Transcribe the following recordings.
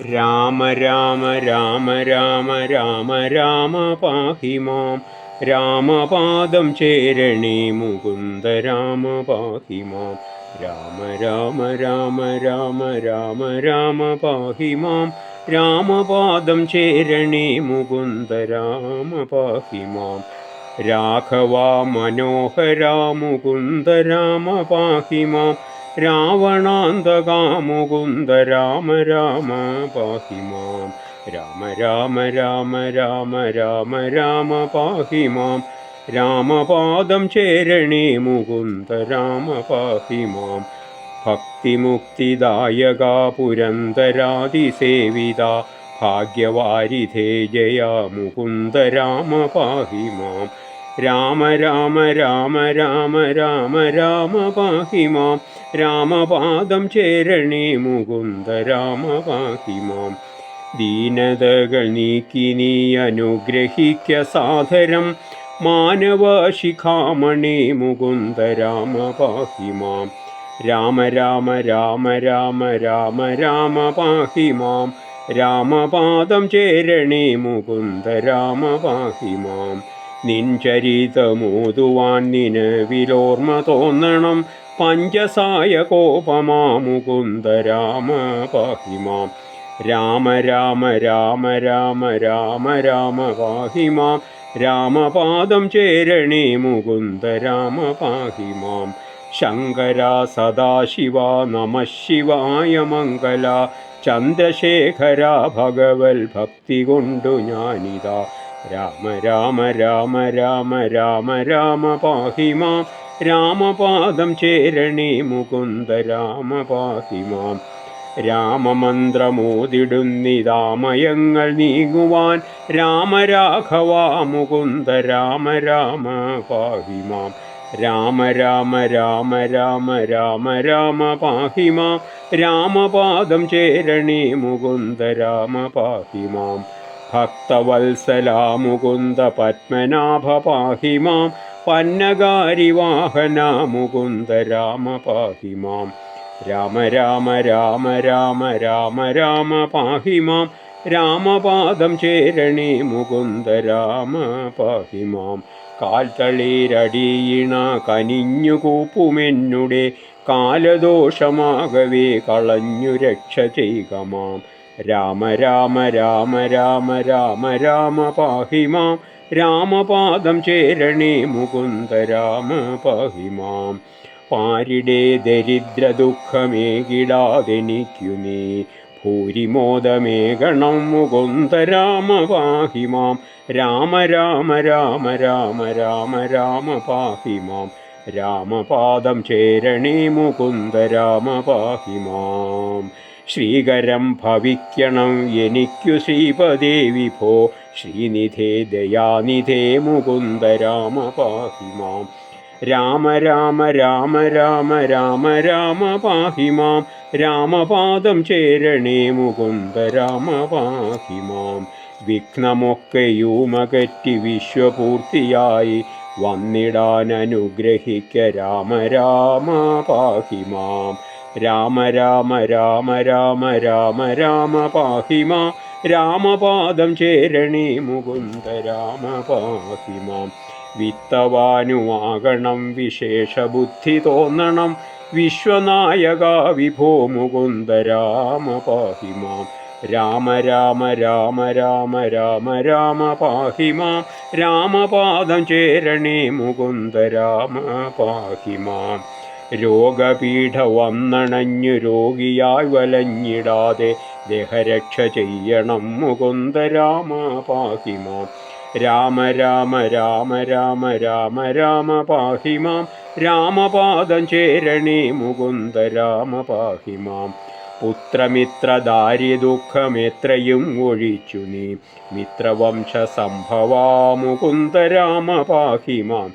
രാമ രാമ രാമ രാമ രാമ രാമ പാഹി മാം. രാമപാദം ചേരണേ മുകുന്ദ രാമ പാഹി മാം. രാമ രാമ രാമ രാമ രാമ രാമ പാഹി മാം. രാമപാദം ചേരണേ മുകുന്ദ രാമ പാഹി മാം. രാഘവ മനോഹരാ മുകുന്ദ രാമ പാഹി മാം. രാവണാന്തകാ മുകുന്ദ രാമ രാമ പാഹി മാം രാമ രാമ രാമ രാമ രാമ രാമ പാഹി മാം രാമപാദം ചേരണേ മുകുന്ദ രാമ പാഹി മാം ഭക്തിമുക്തിദായക പുരന്തരാതിസേവിത ഭാഗ്യവാരിധേ ജയ മുകുന്ദ രാമ പാഹി മാം രാമ രാമ രാമ രാമ രാമ രാമ പാഹിമാം. രാമപാദം ചേരണേ മുകുന്ദ രാമ പാഹിമാം. ദീനതകൾ നീക്കി നീ അനുഗ്രഹിക്ക സാദരം മാനവശിഖാമണി മുകുന്ദ രാമ പാഹിമാം. രാമ രാമ രാമ രാമ രാമ രാമ പാഹിമാം. രാമപാദം ചേരണേ മുകുന്ദ രാമ പാഹി മാം നിൻചരിതമോതുവാൻ നിലവിലോർമ്മ തോന്നണം പഞ്ചസായ കോപമാ മുകുന്ദ രാമ പാഹി രാമ രാമ രാമ രാമ രാമ രാമ പാഹിമാം. രാമപാദം ചേരണേ മുകുന്ദ രാമ പാഹിമാം ശങ്കര സദാശിവ നമ ശിവായ മംഗല. ചന്ദ്രശേഖര ഭഗവൽ ഭക്തി കൊണ്ടു ഞാനിതാ. രാമ രാമ രാമ രാമ രാമ രാമ പാഹി മാം രാമപാദം ചേരണി മുകുന്ദ രാമ പാഹി മാം രാമമന്ത്രമോതിടുന്നിതാമയങ്ങൾ നീങ്ങുവാൻ രാമരാഘവ മുകുന്ദ രാമ രാമ പാഹി മാം രാമ രാമ രാമ രാമ രാമ രാമ പാഹി മാം രാമപാദം ചേരണി മുകുന്ദ രാമ പാഹി മാം ഭക്തവത്സലാ മുകുന്ദ പത്മനാഭ പാഹി മാം പന്നകാരി വാഹന മുകുന്ദ രാമ പാഹി മാം രാമ രാമ രാമ രാമ രാമ രാമ പാഹി മാം രാമപാദം ചേരണേ മുകുന്ദ രാമ പാഹി മാം കാൽത്തളീരടിയിണ കനിഞ്ഞു കൂപ്പുമെന്നുടെ കാലദോഷമാകവേ കളഞ്ഞു രക്ഷ ചെയ്യുക മാം. രാമ രാമ രാമ രാമ രാമ രാമ പാഹി മാം. രാമപാദം ചേരണേ മുകുന്ദ രാമ പാഹി മാം. പാരിടെ ദരിദ്ര ദുഃഖമേകിടാതെനിക്കു നീ. ഭൂരിമോദമേകണം മുകുന്ദ രാമ പാഹി മാം. രാമ രാമ രാമ രാമ രാമ രാമ പാഹി മാം. രാമപാദം ചേരണേ മുകുന്ദ രാമ പാഹി മാം. ശ്രീകരം ഭവിക്കണം എനിക്കു ശ്രീപദേ വിഭോ. ശ്രീനിധേ ദയാനിധേ മുകുന്ദ രാമ പാഹി മാം. രാമ രാമ രാമ രാമ രാമ രാമ പാഹി മാം. രാമപാദം ചേരണേ മുകുന്ദ രാമ പാഹി മാം. വിഘ്നമൊക്കെയുമകറ്റി വിശ്വപൂർത്തിയായി വന്നിടാൻ അനുഗ്രഹിക്ക രാമ രാമ പാഹി മാം. രാമ രാമ രാമ രാമ രാമ രാമ പാഹിമ. രാമപാദം ചേരണി മുകുന്ദ രാമ പാഹി മാം വിത്തവാനുമാകണം വിശേഷബുദ്ധി തോന്നണം. വിശ്വനായക വിഭോ മുകുന്ദ രാമ പാഹി രാമ രാമ രാമ രാമ രാമ രാമ പാഹി രാമപാദം ചേരണി മുകുന്ദ രാമ പാഹി മാം രോഗപീഠ വന്നണഞ്ഞു രോഗിയായി വലഞ്ഞിടാതെ ദേഹരക്ഷ ചെയ്യണം മുകുന്ദ രാമ പാഹി രാമ രാമ രാമ രാമ രാമ രാമ പാഹിമാം. രാമപാദം ചേരണേ മുകുന്ദ രാമ പാഹിമാം പുത്രമിത്ര ഒഴിച്ചു നീ. മിത്രവംശ സംഭവാ മുകുന്ദ രാമ പാഹി മാം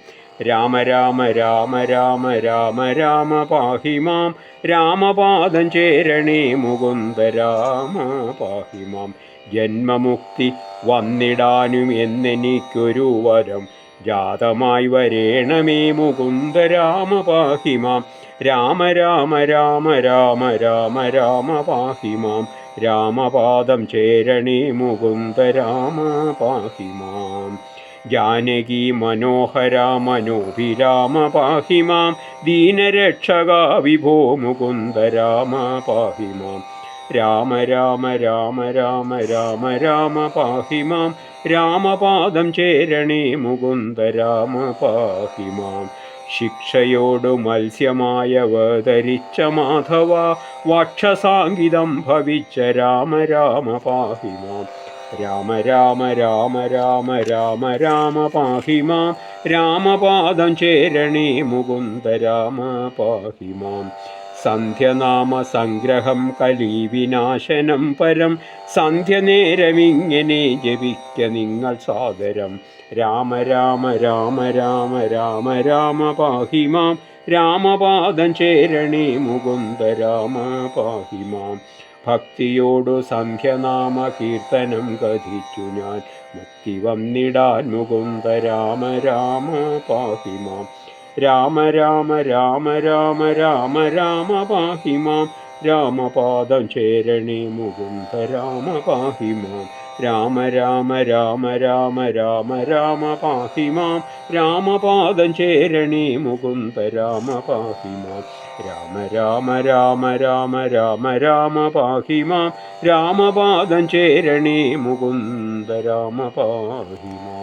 രാമ രാമ രാമ രാമ രാമ രാമ പാഹി മാം. രാമപാദം ചേരണേ മുകുന്ദ രാമ പാഹി മാം. ജന്മമുക്തി വന്നിടാനും എന്നെനിക്കൊരു വരം. ജാതമായി വരേണമേ മുകുന്ദ രാമ പാഹി മാം. രാമ രാമ രാമ രാമ രാമ രാമ പാഹി മാം. രാമപാദം ചേരണേ മുകുന്ദ രാമ പാഹി മാം. ജാനകി മനോഹര മനോഭിരാമ പാഹി മാം ദീനരക്ഷക വിഭോ മുകുന്ദ രാമ പാഹി മാം രാമ രാമ രാമ രാമ രാമ രാമ പാഹി മാം രാമപാദം ചേരണേ മുകുന്ദ രാമ പാഹി മാം ശിക്ഷയോടു മത്സ്യമായവതരിച്ച മാധവ വക്ഷസാങ്കിതം ഭവിച്ച രാമ രാമ പാഹി മാം രാമ രാമ രാമ രാമ രാമ രാമ പാഹിമാം. രാമപാദം ചേരണി മുകുന്ദ രാമ പാഹിമാം. സന്ധ്യനാമ സംഗ്രഹം കലീവിനാശനം പരം. സന്ധ്യനേരമിങ്ങനെ ജപിക്ക നിങ്ങൾ സാദരം. രാമ രാമ രാമ രാമ രാമ രാമ പാഹിമാം. രാമപാദം ചേരണി മുകുന്ദ രാമ പാഹി മാം ഭക്തിയോടു സന്ധ്യനാമ കീർത്തനം കഥിച്ചു ഞാൻ മുക്തി വന്നിടാൻ മുകുന്ദ രാമ രാമ പാഹിമാം രാമ രാമ രാമ രാമ രാമ രാമ പാഹിമാം രാമപാദം ചേരണി മുകുന്ദ രാമ പാഹിമാം രാമ രാമ രാമ രാമ രാമ രാമ പാഹിമാം രാമപാദം ചേരണി മുകുന്ദ രാമ പാഹി മാം രാമ രാമ രാമ രാമ രാമ രാമ പാഹി മാം രാമപാദം ചേരണേ മുകുന്ദ രാമ പാഹി മാം